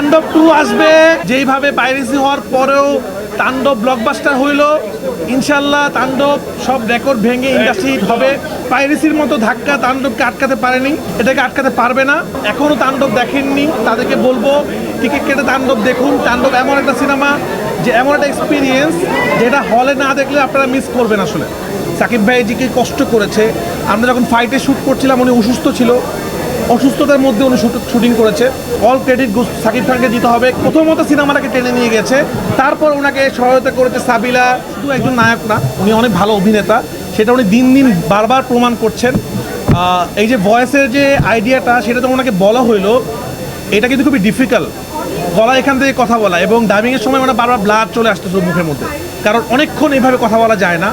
তাণ্ডব টু আসবে। যেইভাবে পাইরেসি হওয়ার পরেও তাণ্ডব ব্লকবাস্টার হইল, ইনশাল্লাহ তাণ্ডব সব রেকর্ড ভেঙে ইন্ডাস্ট্রি হবে। পাইরেসির মতো ধাক্কা তাণ্ডবকে আটকাতে পারেনি, এটাকে আটকাতে পারবে না। এখনও তাণ্ডব দেখেননি, তাদেরকে বলব, টিকিট কেটে তাণ্ডব দেখুন। তাণ্ডব এমন একটা সিনেমা যে এমন একটা এক্সপিরিয়েন্স যেটা হলে না দেখলে আপনারা মিস করবেন আসলে। সাকিব ভাই যে কষ্ট করেছে। আমরা যখন ফাইটে শ্যুট করছিলাম, উনি অসুস্থ ছিল। অসুস্থতার মধ্যে উনি শুটিং করেছে। অল ক্রেডিট সাকিব খানকে দিতে হবে। প্রথমত সিনেমাটাকে টেনে নিয়ে গেছে। তারপর ওনাকে সহায়তা করেছে সাবিলা, শুধু একজন নায়ক না, উনি অনেক ভালো অভিনেতা। সেটা উনি দিন দিন বারবার প্রমাণ করছেন। এই যে ভয়েসের যে আইডিয়াটা সেটা তো ওনাকে বলা হইল। এটা কিন্তু খুবই ডিফিকাল্ট গলা এখান থেকে কথা বলা এবং ডাবিংয়ের সময় মানে বারবার ব্লাড চলে আসতেছে মুখের মধ্যে। কারণ অনেকক্ষণ এইভাবে কথা বলা যায় না।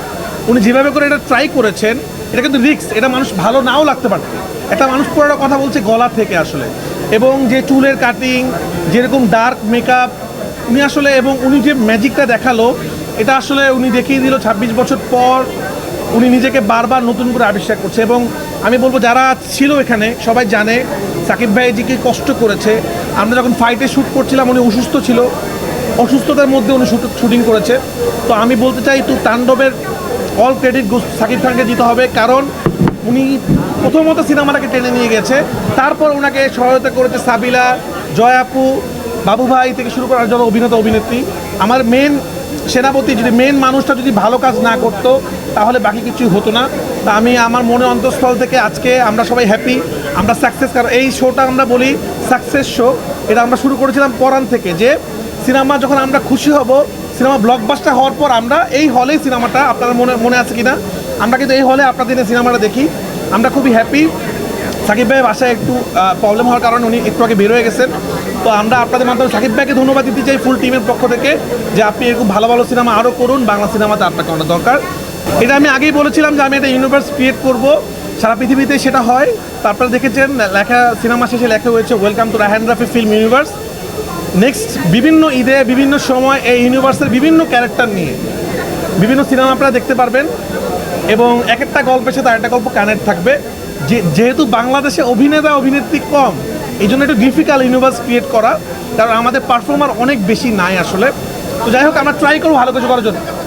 উনি যেভাবে করে এটা ট্রাই করেছেন এটা কিন্তু রিস্ক এটা মানুষ ভালো নাও লাগতে পারত একটা মানুষ পুরোটা কথা বলছে, গলা থেকে আসলে। এবং যে চুলের কাটিং যেরকম ডার্ক মেকআপ উনি আসলে এবং উনি যে ম্যাজিকটা দেখাল, এটা আসলে উনি দেখিয়ে দিল ছাব্বিশ বছর পর, উনি নিজেকে বারবার নতুন করে আবিষ্কার করছে। এবং আমি বলব, যারা ছিল এখানে, সবাই জানে, সাকিব ভাই যে কষ্ট করেছে। আমরা যখন ফাইটে শ্যুট করছিলাম, উনি অসুস্থ ছিল। অসুস্থতার মধ্যে উনি শুটিং করেছে। তো আমি বলতে চাই, তো তাণ্ডবের অল ক্রেডিট সাকিব খানকে দিতে হবে, কারণ উনি প্রথমত সিনেমাটাকে টেনে নিয়ে গেছে, তারপর ওনাকে সহায়তা করেছে সাবিলা, জয়াপু, বাবু ভাই থেকে শুরু করার জন্য অভিনেতা, অভিনেত্রী। আমার মেন সেনাপতি, যদি মেন মানুষটা যদি ভালো কাজ না করতো, তাহলে বাকি কিছুই হতো না। তা আমি আমার মনে অন্তঃস্থল থেকে আজকে আমরা সবাই হ্যাপি আমরা সাকসেস কারণ এই শোটা আমরা বলি সাকসেস শো এটা আমরা শুরু করেছিলাম পরান থেকে যে, সিনেমা যখন আমরা খুশি হব সিনেমা ব্লকবাস্টার হওয়ার পর আমরা এই হলেই সিনেমাটা আপনার মনে মনে আছে কিনা? আমরা কিন্তু এই হলে আপনাদের এই সিনেমাটা দেখি। আমরা খুবই হ্যাপি সাকিব ভাই বাসায় একটু প্রবলেম হওয়ার কারণে উনি একটু আগে বের হয়ে গেছেন। তো আমরা আপনাদের মাধ্যমে সাকিব ভাইকে ধন্যবাদ দিতে চাই ফুল টিমের পক্ষ থেকে যে আপনি এরকম ভালো ভালো সিনেমা আরও করুন। বাংলা সিনেমাতে আপনাকে অনেক দরকার। এটা আমি আগেই বলেছিলাম যে আমি একটা ইউনিভার্স ক্রিয়েট করব। সারা পৃথিবীতে সেটা হয়। তারপরে দেখেছেন, লেখা, সিনেমা শেষে লেখা হয়েছে welcome to Raihan Rafi film universe next বিভিন্ন ঈদে, বিভিন্ন সময় এই ইউনিভার্সের বিভিন্ন ক্যারেক্টার নিয়ে বিভিন্ন সিনেমা আপনারা দেখতে পারবেন। এবং এক একটা গল্পের সাথে আরেকটা গল্প কানেক্ট থাকবে। যে, যেহেতু বাংলাদেশে অভিনেতা, অভিনেত্রী কম এই জন্য একটু ডিফিকাল্ট ইউনিভার্স ক্রিয়েট করা। কারণ আমাদের পারফর্মার অনেক বেশি নাই আসলে। তো যাই হোক, আমরা ট্রাই করব ভালো কিছু করার জন্য।